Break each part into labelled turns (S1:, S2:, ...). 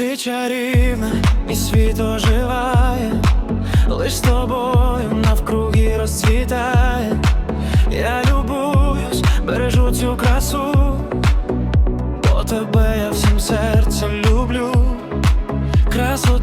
S1: Ти чарівна і світ оживає, лиш з тобою навкруги розцвітає, я любуюсь, бережу цю красу, бо тебе я всім серцем люблю, красу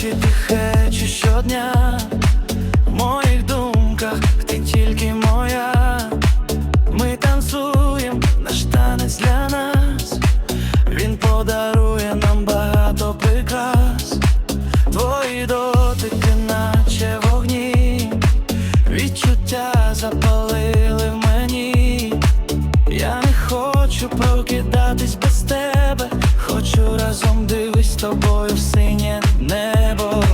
S1: чи тихе, чи щодня в моїх думках ти тільки моя, ми танцюєм, наш танець для нас. обертатись без тебе, хочу разом дивись тобою в синє небо.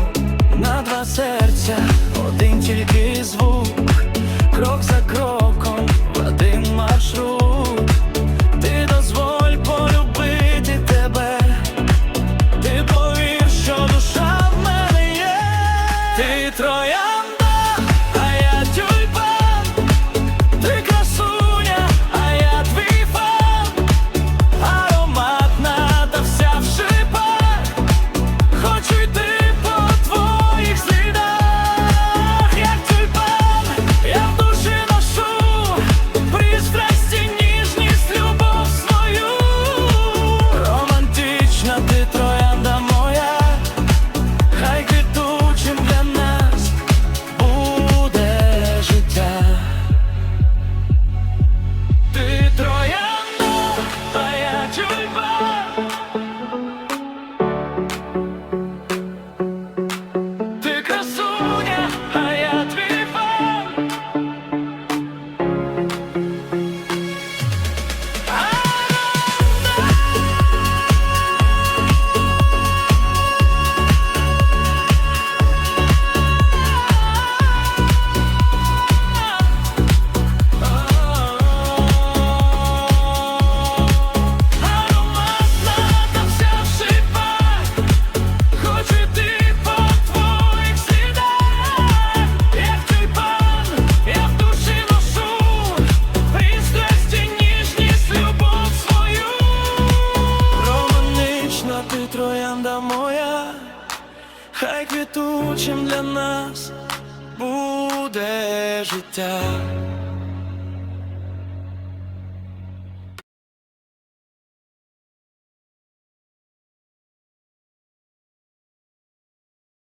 S1: хай квітучим для нас буде життя.